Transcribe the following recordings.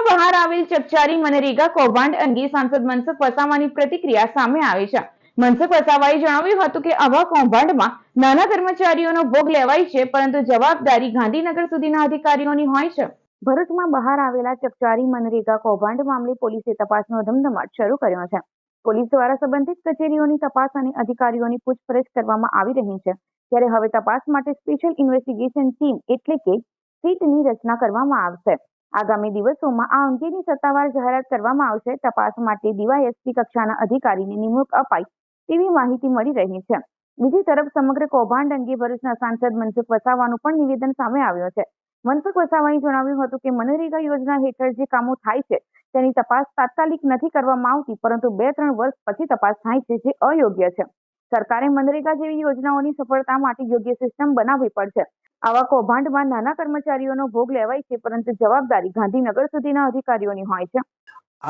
ભરૂચમાં બહાર આવેલ ચકચારી મનરેગા કૌભાંડ અંગે સાંસદ મનસુખ વસાવાની પ્રતિક્રિયા સામે આવી છે. મનસુખ વસાવાએ જણાવ્યું હતું કે આવા કૌભાંડમાં નાના કર્મચારીઓનો ભોગ લેવાય છે, પરંતુ જવાબદારી ગાંધીનગર સુધીના અધિકારીઓની હોય છે. ભરૂચમાં બહાર આવેલા ચકચારી મનરેગા કૌભાંડ મામલે પોલીસે તપાસનો ધમધમાટ શરૂ કર્યો છે. પોલીસ દ્વારા સંબંધિત કચેરીઓની તપાસ અને અધિકારીઓની પૂછપરછ કરવામાં આવી રહી છે. ત્યારે હવે તપાસ માટે સ્પેશિયલ ઇન્વેસ્ટિગેશન ટીમ એટલે કે સીટની રચના કરવામાં આવશે. આગામી દિવસોમાં આ અંગેની સત્તાવાર જાહેરાત કરવામાં આવશે. તપાસ માટે ડીવાયએસપી કક્ષાના અધિકારીની નિમણૂક અપાઈ તેવી માહિતી મળી રહી છે. બીજી તરફ સમગ્ર કૌભાંડ અંગે ભરૂચના સાંસદ મનસુખ વસાવાનું પણ નિવેદન સામે આવ્યું છે. મનસુખ વસાવાએ જણાવ્યું હતું કે મનરેગા યોજના હેઠળ જે કામો થાય છે, તેની તપાસ તાત્કાલિક નથી કરવામાં આવતી, પરંતુ બે ત્રણ વર્ષ પછી તપાસ થાય છે, જે અયોગ્ય છે. સરકારે મનરેગા જેવી યોજનાઓની સફળતા માટે યોગ્ય સિસ્ટમ બનાવવી પડશે. આવા કૌભાંડમાં નાના કર્મચારીઓનો ભોગ લેવાય છે, પરંતુ જવાબદારી ગાંધીનગર સુધીના અધિકારીઓની હોય છે.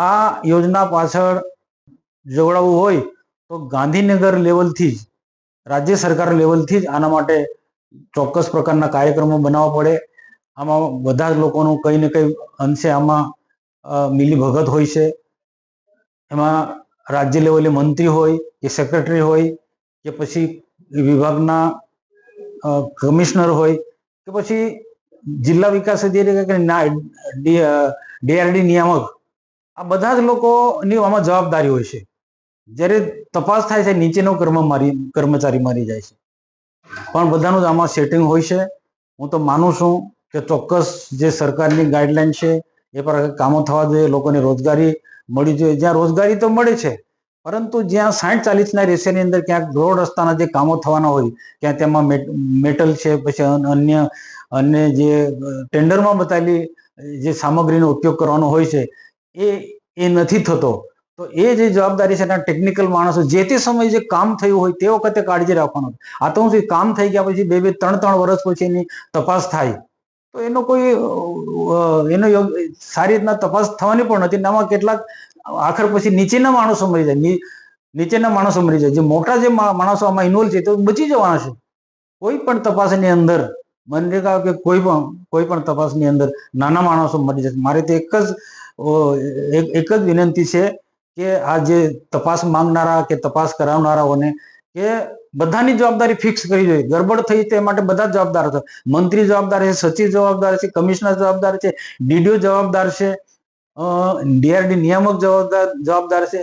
આ યોજના પાછળ જોડાવવું હોય તો ગાંધીનગર લેવલથી જ, રાજ્ય સરકાર લેવલથી જ આના માટે ચોક્કસ પ્રકારના કાર્યક્રમો બનાવવા પડે. આમાં બધા લોકોનું કંઈ ને કંઈ અંશે આમાં મિલીભગત હોય છે. એમાં રાજ્ય લેવલે મંત્રી હોય, કે સેક્રેટરી હોય કે પછી વિભાગના કમિશનર હોય કે પછી જિલ્લા વિકાસ અધિકારી કે ડીઆરડી નિયામક, આ બધા જ લોકોની આમાં જવાબદારી હોય છે. જ્યારે તપાસ થાય છે, નીચેનો કર્મ મારી, કર્મચારી મારી જાય છે. પણ બધાનું જ આમાં સેટિંગ હોય છે. હું તો માનું છું કે ચોક્કસ જે સરકારની ગાઈડલાઈન છે, એ પર કામો થવા જોઈએ, લોકોને રોજગારી મળી જોઈએ. જ્યાં રોજગારી તો મળે છે પરંતુ જ્યાં સાઠ ચાલીસના રેશિયાની અંદર ક્યાંક રોડ રસ્તાના જે કામો થવાના હોય ક્યાં તેમાં મેટલ છે, પછી અન્ય અને જે ટેન્ડરમાં બતાવેલી જે સામગ્રીનો ઉપયોગ કરવાનો હોય છે, એ એ નથી થતો. તો એ જે જવાબદારી છે એના ટેકનિકલ માણસો જે તે સમયે જે કામ થયું હોય તે વખતે કાળજી રાખવાનું. આ તો હું કામ થઈ ગયા પછી બે બે, ત્રણ ત્રણ વર્ષ પછી એની તપાસ થાય. તો એનો કોઈ એનો સારી રીતના તપાસ થવાની પણ નથી. આમાં કેટલાક આખર પછી નીચેના માણસો મરી જાય. નીચેના માણસો મરી જાય. જે મોટા જે માણસો આમાં ઇન્વોલ્વ છે તો બચી જવાના છે. કોઈ પણ તપાસની અંદર મનરેગા કે કોઈ પણ કોઈ પણ તપાસની અંદર નાના માણસો મરી જશે. મારે તો એક જ એક જ વિનંતી છે કે આ જે તપાસ માંગનારા કે તપાસ કરાવનારાઓને કે બધાની જવાબદારી ફિક્સ કરી જોઈએ. ગડબડ થઈ તે માટે બધા જવાબદાર હતા મંત્રી જવાબદાર છે, સચિવ જવાબદાર છે, કમિશનર જવાબદાર છે, ડીડીઓ જવાબદાર છે ડીઆરડી નિયામક જવાબદાર જવાબદાર છે.